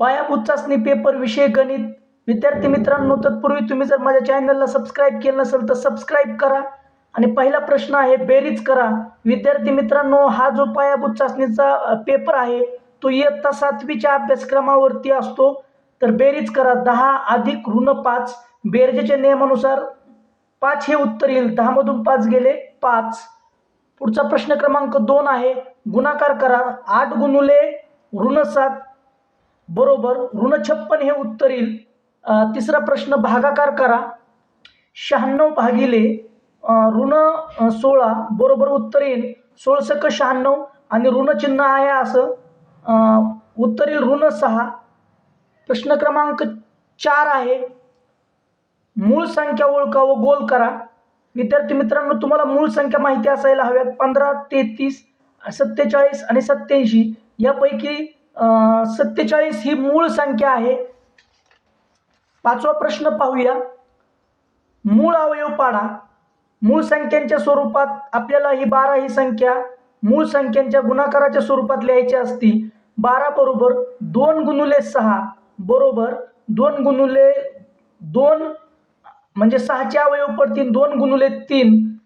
पायाभूत चाचणी पेपर विषय गणित. विद्यार्थी मित्रांनो तत्पूर्वी तुम्ही जर माझ्या चॅनलला सबस्क्राईब केलं नसेल तर सबस्क्राईब करा. आणि पहिला प्रश्न आहे बेरीज करा. विद्यार्थी मित्रांनो हा जो पायाभूत चाचणीचा पेपर आहे तो इयत्ता सातवीच्या अभ्यासक्रमावरती असतो. तर बेरीज करा. दहा अधिक ऋण पाच. बेरजेच्या नियमानुसार पाच हे उत्तर येईल. दहामधून पाच गेले पाच. पुढचा प्रश्न क्रमांक दोन आहे. गुणाकार करा. आठ गुणुले ऋण सात. बरोबर. ऋण छप्पन हे उत्तर येईल तिसरा प्रश्न भागाकार करा. शहाण्णव भागिले ऋण सोळा बरोबर उत्तर येईल सोळसक शहाण्णव आणि ऋण चिन्ह आहे असं. उत्तरील उत्तर येईल ऋण सहा. प्रश्न क्रमांक चार आहे. मूळ संख्या ओळखा व गोल करा. विद्यार्थी मित्रांनो तुम्हाला मूळ संख्या माहिती असायला हव्यात. पंधरा तेहतीस सत्तेचाळीस आणि सत्याऐंशी यापैकी सत्तेचाळीस ही मूळ संख्या आहे. पाचवा प्रश्न पाहूया. मूळ अवयव पाडा. मूळ संख्यांच्या स्वरूपात आपल्याला ही बारा ही संख्या मूळ संख्यांच्या गुणाकाराच्या स्वरूपात लिहायची असती. बारा बरोबर दोन गुणुले सहा बरोबर दोन गुणुले दोन म्हणजे सहाचे अवयव पडतील दोन गुणुले तीन.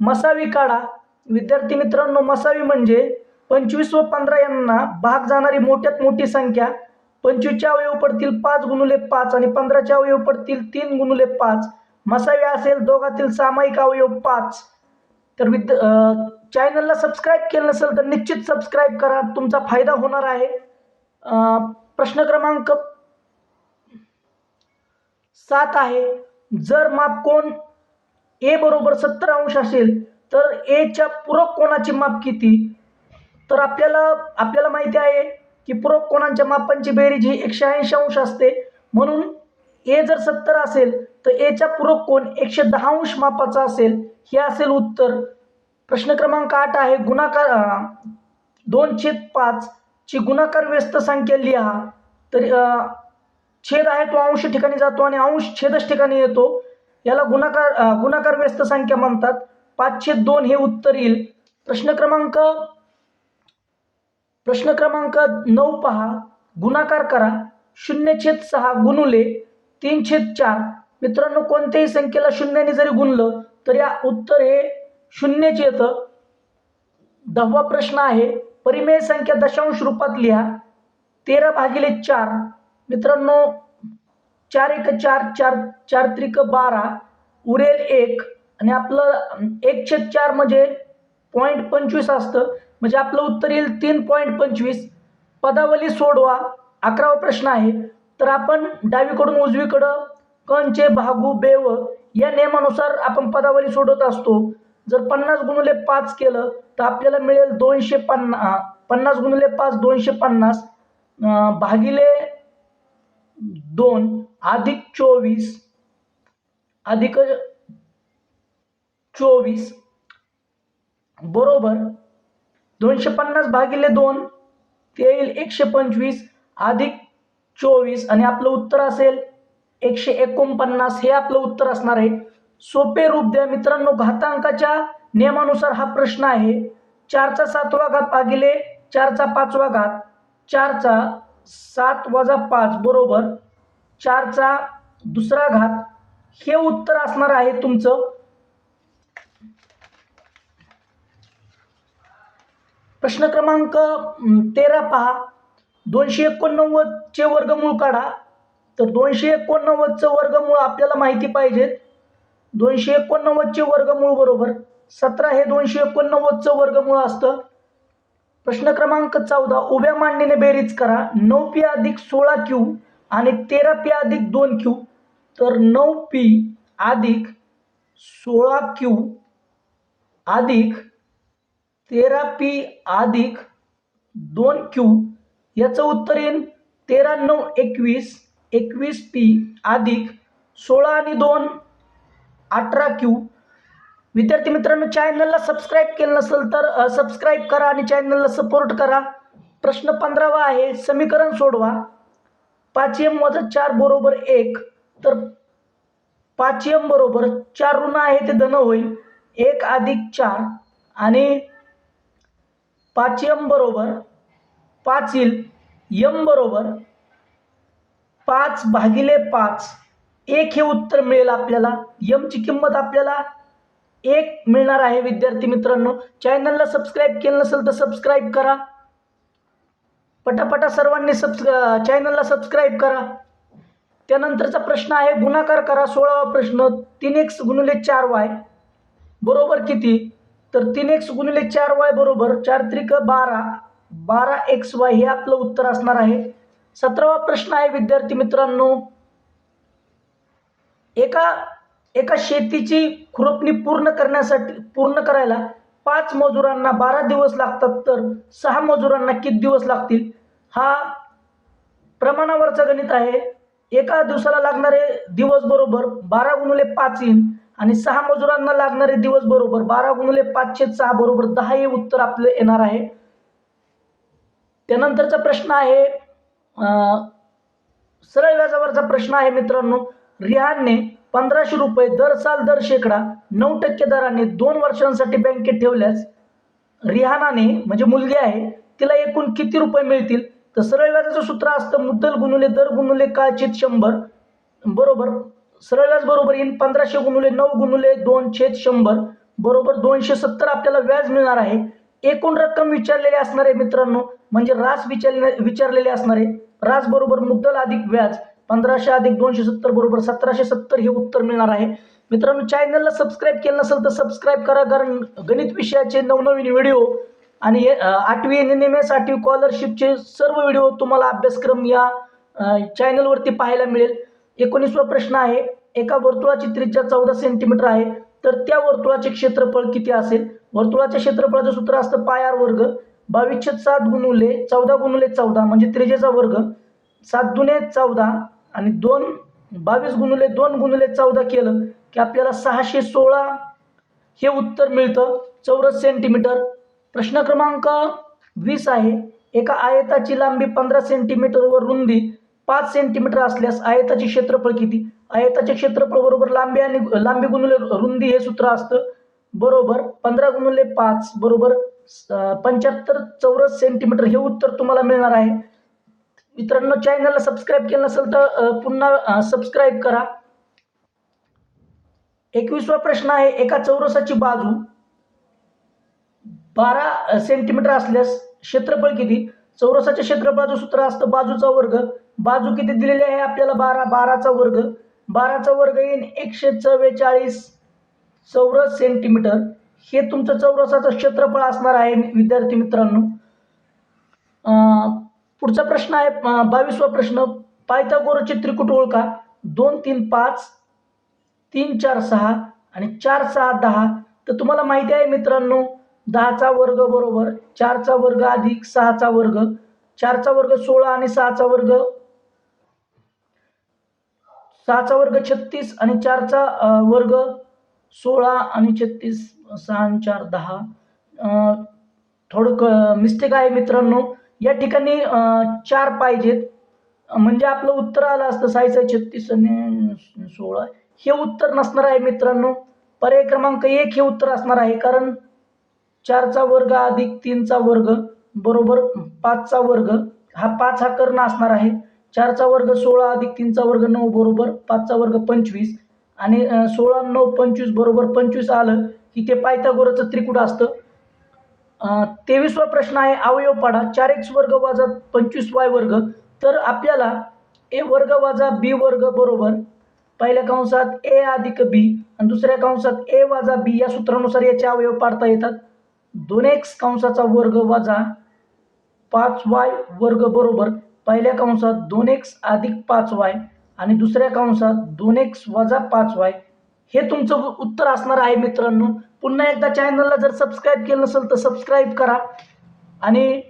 मसावी काढा. विद्यार्थी मित्रांनो मसावी म्हणजे पंचवीस व पंधरा यांना भाग जाणारी मोठ्यात मोठी संख्या. पंचवीसच्या अवयव पडतील पाच गुणुले पाच आणि पंधराच्या अवयव पडतील तीन गुणुले पाच. मसावे असेल दोघातील सामायिक अवयव पाच. तर विद्या चॅनलला सबस्क्राईब केलं नसेल तर निश्चित सबस्क्राईब करा. तुमचा फायदा होणार आहे. प्रश्न क्रमांक सात आहे. जर माप कोण? ए बरोबर सत्तर अंश असेल तर एच्या पूरक कोणाची माप किती? तर आपल्याला आपल्याला माहिती आहे की पूरक कोणांच्या मापांची बेरीज ही एकशे ऐंशी अंश असते. म्हणून ए जर सत्तर असेल तर एच्या पूरक कोण एकशे दहा अंश मापाचा असेल. हे असेल उत्तर. प्रश्न क्रमांक आठ आहे गुणाकार दोन छेद पाच ची गुणाकार व्यस्त संख्या लिहा. तर छेद आहे तो अंश ठिकाणी जातो आणि अंश छेदच ठिकाणी येतो. याला गुणाकार गुणाकार व्यस्त संख्या म्हणतात. पाच छेद दोन हे उत्तर येईल. प्रश्न क्रमांक प्रश्न क्रमांक नऊ पहा. गुणाकार करा. शून्य छेद सहा गुणुले तीन छेद चार. मित्रांनो कोणत्याही संख्येला शून्याने जरी गुणलं तर या उत्तर हे शून्यच येतं. दहावा प्रश्न आहे. परिमेय संख्या दशांश रूपात लिहा. तेरा भागिले चार. मित्रांनो चार एक चार चार चार त्रिक बारा. उरेल एक. आणि आपलं एक छेद चार म्हणजे पॉईंट पंचवीस असतं. म्हणजे आपलं उत्तर येईल तीन पॉईंट पंचवीस. पदावली सोडवा. अकरावा प्रश्न आहे. तर आपण डावीकडून उजवीकडं कंचे भागू बेव या नियमानुसार आपण पदावली सोडवत असतो. जर पन्नास गुणुले पाच केलं तर आपल्याला मिळेल दोनशे पन्ना पन्नास गुणुले पाच दोनशे पन्नास भागिले दोन अधिक चोवीस अधिक चोवीस बरोबर दोनशे पन्नास भागिले दोन ते येईल एकशे पंचवीस अधिक चोवीस. आणि आपलं उत्तर असेल एकशे एकोणपन्नास. हे आपलं उत्तर असणार आहे. सोपे रूप द्या. मित्रांनो घातांकाच्या नियमानुसार हा प्रश्न आहे. चारचा सातवा घात भागिले चारचा पाचवा घात चारचा सात वजा पाच बरोबर. चारचा दुसरा घात. हे उत्तर असणार आहे तुमचं प्रश्न क्रमांक तेरा पहा. दोनशे एकोणनव्वदचे वर्गमूळ काढा. तर दोनशे एकोणनव्वदचं वर्गमूळ आपल्याला माहिती पाहिजेत दोनशे एकोणनव्वदचे वर्गमूळ बरोबर. सतरा हे दोनशे एकोणनव्वदचं वर्गमूळ असतं. प्रश्न क्रमांक चौदा उभ्या मांडणीने बेरीज करा. नऊ पी अधिक सोळा क्यू आणि तेरा पी अधिक दोन क्यू. तर नऊ पी अधिक सोळा क्यू अधिक तेरा पी अधिक दोन क्यू याचं उत्तर येईल तेरा नऊ एकवीस एकवीस पी अधिक सोळा आणि दोन अठरा क्यू. विद्यार्थी मित्रांनो चॅनलला सबस्क्राईब केलं नसेल तर सबस्क्राईब करा आणि चॅनलला सपोर्ट करा. प्रश्न पंधरावा आहे समीकरण सोडवा. पाच एम वजा चार बरोबर एक तर पाच एम बरोबर चार ऋण आहे ते धन होईल. एक अधिक चार आणि पाच यम बरोबर पाच येईल. यम बरोबर पाच भागिले पाच. एक हे उत्तर मिळेल आपल्याला. यमची किंमत आपल्याला एक मिळणार आहे विद्यार्थी मित्रांनो. चॅनलला सबस्क्राईब केलं नसेल तर सबस्क्राईब करा. पटापटा सर्वांनी सबस् चॅनलला सबस्क्राईब करा. त्यानंतरचा प्रश्न आहे गुणाकार करा सोळावा प्रश्न. तीन एक्स गुणिले चार वाय बरोबर किती? तर तीन एक्स गुणिले चार वाय बरोबर चार त्रिक बारा बारा एक्स वाय हे आपलं उत्तर असणार आहे. सतरावा प्रश्न आहे विद्यार्थी मित्रांनो. एका एका शेतीची खुरपणी पूर्ण करण्यासाठी पूर्ण करायला पाच मजुरांना बारा दिवस लागतात तर सहा मजुरांना किती दिवस लागतील? हा प्रमाणावरचं गणित आहे. एका दिवसाला लागणारे दिवस बरोबर बारा गुणिले पाच येईन आणि सहा मजुरांना लागणारे दिवस बरोबर बारा गुणले पाचशे सहा बरोबर दहा हे उत्तर आपलं येणार आहे. त्यानंतरचा प्रश्न आहे अं, सरळ व्याजावरचा प्रश्न आहे मित्रांनो रिहानने पंधराशे रुपये दर साल दर शेकडा नऊ टक्के दराने दोन वर्षांसाठी बँकेत ठेवल्यास रिहानाने म्हणजे मुलगी आहे तिला एकूण किती रुपये मिळतील? तर सरळ व्याजाचं सूत्र असतं मुद्दल गुणुले दर गुणुले काळचित शंभर बरोबर. सरळच बरोबर येईल पंधराशे गुणुले नऊ गुणुले दोन छेद शंभर. बरोबर दोनशे सत्तर आपल्याला व्याज मिळणार आहे. एकूण रक्कम विचारलेली असणार आहे मित्रांनो. म्हणजे रास विचारले विचारलेले असणार आहे. रास बरोबर मुद्दल अधिक व्याज. पंधराशे अधिक दोनशे सत्तर बरोबर सतराशे सत्तर हे उत्तर मिळणार आहे. मित्रांनो चॅनलला सबस्क्राईब केलं नसेल तर सबस्क्राईब करा. कारण गणित विषयाचे नवनवीन व्हिडिओ आणि आठवी एन एम एस आठवी स्कॉलरशिपचे सर्व व्हिडिओ तुम्हाला अभ्यासक्रम या चॅनलवरती पाहायला मिळेल. एकोणीसवा प्रश्न आहे एका वर्तुळाची त्रिज्या चौदा सेंटीमीटर आहे तर त्या वर्तुळाचे क्षेत्रफळ किती असेल? वर्तुळाच्या क्षेत्रफळाचं सूत्र असतं पाय आर वर्ग. बावीसशे सात गुणुले चौदा गुणुले चौदा म्हणजे त्रिजेचा वर्ग. सात दुने चौदा आणि दोन बावीस गुणुले दोन गुणुले चौदा केलं की आपल्याला सहाशे सोळा हे उत्तर मिळतं. चौरस सेंटीमीटर प्रश्न क्रमांक वीस आहे. एका आयताची लांबी पंधरा सेंटीमीटर व रुंदी पाच सेंटीमीटर असल्यास आयताचे क्षेत्रफळ किती? आयताचे क्षेत्रफळ बरोबर लांबी आणि लांबी गुणुले रुंदी हे सूत्र असतं. बरोबर पंधरा गुणुले पाच बरोबर पंच्याहत्तर चौरस सेंटीमीटर हे उत्तर तुम्हाला मिळणार आहे. मित्रांनो चॅनलला सबस्क्राईब केलं नसेल तर पुन्हा सबस्क्राईब करा. एकवीसवा प्रश्न आहे एका चौरसाची बाजू बारा सेंटीमीटर असल्यास क्षेत्रफळ किती? चौरसाच्या क्षेत्रफळाचं सूत्र असतं बाजूचा वर्ग. बाजू किती दिलेली आहे आपल्याला? बारा. बाराचा वर्ग. बाराचा वर्ग येईन एकशे चव्वेचाळीस चौरस सेंटीमीटर. हे तुमचं चौरसाचं क्षेत्रफळ असणार आहे विद्यार्थी मित्रांनो. पुढचा प्रश्न आहे बावीसवा प्रश्न. पायथागोरसचे त्रिकुट ओळखा. दोन तीन पाच तीन चार सहा आणि चार सहा दहा. तर तुम्हाला माहिती आहे मित्रांनो दहाचा वर्ग बरोबर चारचा वर्ग अधिक सहाचा वर्ग चारचा वर्ग सोळा आणि सहाचा वर्ग सहाचा वर्ग छत्तीस आणि चारचा वर्ग सोळा आणि छत्तीस सहा आणि चार दहा. थोडं क मिस्टेक आहे मित्रांनो. या ठिकाणी चार पाहिजेत. म्हणजे आपलं उत्तर आलं असतं साईचं छत्तीस आणि सोळा. हे उत्तर नसणार आहे मित्रांनो. पर्याय क्रमांक एक हे उत्तर असणार आहे. कारण चारचा वर्ग अधिक तीनचा वर्ग बरोबर पाचचा वर्ग. हा पाच हा कर्ण असणार आहे. चारचा वर्ग सोळा अधिक तीनचा वर्ग नऊ बरोबर पाचचा वर्ग पंचवीस. आणि सोळा नऊ पंचवीस बरोबर पंचवीस आलं की ते पायथागोरचं त्रिकूट असतं. तेवीसवा प्रश्न आहे अवयव पाडा. चार एक्स वर्ग वाजा पंचवीस वाय वर्ग. तर आपल्याला ए वर्ग वाजा बी वर्ग बरोबर पहिल्या कंसात ए अधिक बी आणि दुसऱ्या कंसात ए वाजा बी या सूत्रानुसार याचे अवयव पाडता येतात. दोन एक्स कंसाचा वर्ग वजा पाच वाय वर्ग बरोबर. पहिल्या कंसात दोन एक्स अधिक पाच वाय आणि दुसऱ्या कंसात दोन एक्स वजा पाच वाय हे तुमचं उत्तर असणार आहे मित्रांनो. पुन्हा एकदा चॅनलला जर सबस्क्राईब केलं नसेल तर सबस्क्राईब करा. आणि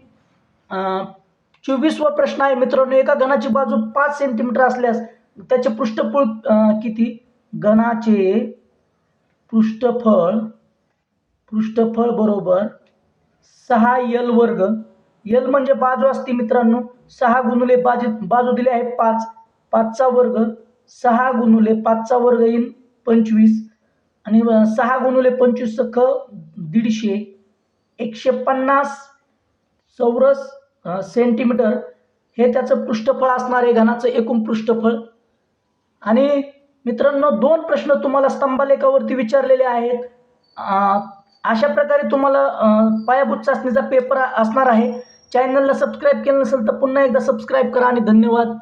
चोवीसवा प्रश्न आहे मित्रांनो. एका घनाची बाजू पाच सेंटीमीटर असल्यास त्याचे पृष्ठफळ किती? घनाचे पृष्ठफळ पृष्ठफळ बरोबर सहा यल वर्ग. यल म्हणजे बाजू असते मित्रांनो. सहा गुणुले बाजू बाजू दिले आहे पाच. पाचचा वर्ग सहा गुणुले पाचचा वर्ग येईल पंचवीस. आणि सहा गुणुले पंचवीस सख दीडशे. एकशे पन्नास चौरस सेंटीमीटर. हे त्याचं पृष्ठफळ असणार आहे घनाचं एकूण पृष्ठफळ. आणि मित्रांनो दोन प्रश्न तुम्हाला स्तंभालेखावरती विचारलेले आहेत. अशा प्रकारे तुम्हाला पायाभूत चाचणीचा पेपर असणार आहे. चॅनलला सबस्क्राईब केलं नसेल तर पुन्हा एकदा सबस्क्राईब करा आणि धन्यवाद.